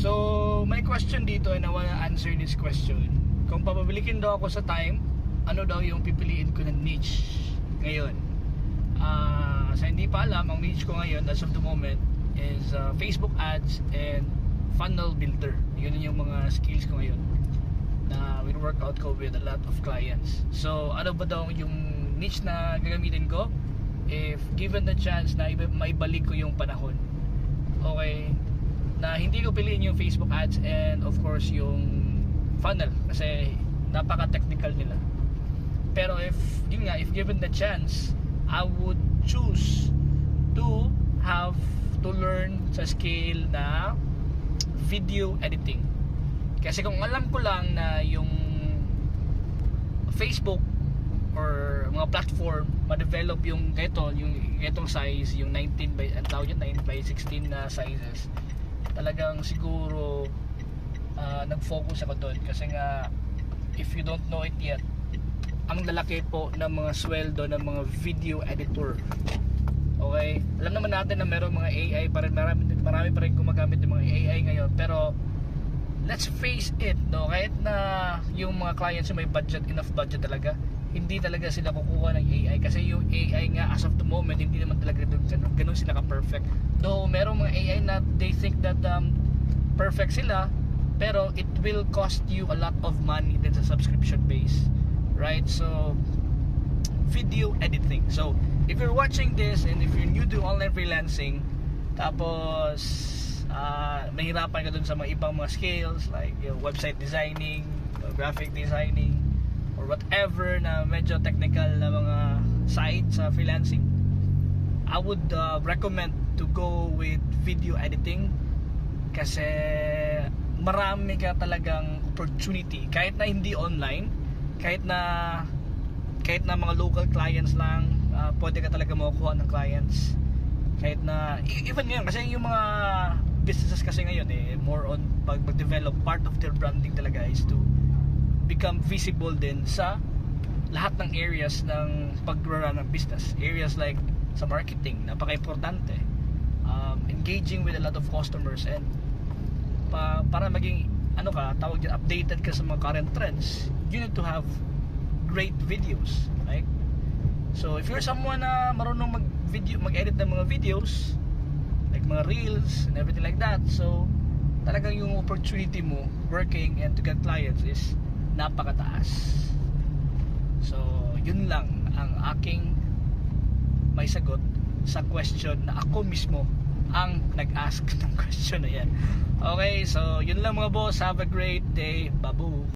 So, may question dito and I wanna answer this question. Kung papabilikin daw ako sa time, ano daw yung pipiliin ko na niche ngayon? Ah, sa hindi pa alam, ang niche ko ngayon as of the moment is uh, Facebook ads and funnel builder. Yun yung mga skills ko ngayon na workout ko with a lot of clients. So, ano ba daw yung niche na gagamitin ko? If given the chance na iba- maibalik ko yung panahon. Na hindi ko piliin yung Facebook ads and of course yung funnel kasi napaka-technical nila. Pero if, yun nga, if given the chance, I would choose to have to learn sa skill na video editing. Kasi kung alam ko lang na yung Facebook or mga platform ma-develop yung ito, yung itong size, yung 19 by ang tawag yun, 9 by 16 na sizes. Talagang siguro ah, nag-focus ako doon kasi nga if you don't know it yet, ang lalaki po ng mga sweldo ng mga video editor. Okay? Alam naman natin na meron mga AI pa rin, marami, marami pa rin gumagamit ng mga AI ngayon. Pero, let's face it, no? Kahit na yung mga clients may budget, enough budget talaga, hindi talaga sila kukuha ng AI. Kasi yung AI nga, as of the moment, hindi naman talaga ganun, ganun, sila ka-perfect. Though, merong mga AI na they think that um, perfect sila, pero it will cost you a lot of money din sa subscription base. Right? So, video editing. So, if you're watching this and if you're new to online freelancing, tapos ah nahirapan ka dun sa mga ibang mga skills like yung website designing, graphic designing, or whatever na medyo technical na mga side sa freelancing, I would uh, recommend to go with video editing kasi marami ka talagang opportunity. Kahit na hindi online kahit na kahit na mga local clients lang ah, pwede ka talaga makukuha ng clients. Kahit na e- even ngayon kasi yung mga businesses kasi ngayon eh more on pag mag-develop part of their branding talaga is to become visible din sa lahat ng areas ng pag-run ng business. Areas like sa marketing napaka-importante um, engaging with a lot of customers and pa, para maging ano ka tawag dyan updated ka sa mga current trends you need to have great videos right? So if you're someone na marunong mag video mag-edit ng mga videos like mga reels and everything like that so talagang yung opportunity mo working and to get clients is napakataas. So yun lang ang aking may sagot sa question na ako mismo ang nag-ask ng question na yan. Okay, so yun lang mga boss. Have a great day. Babu.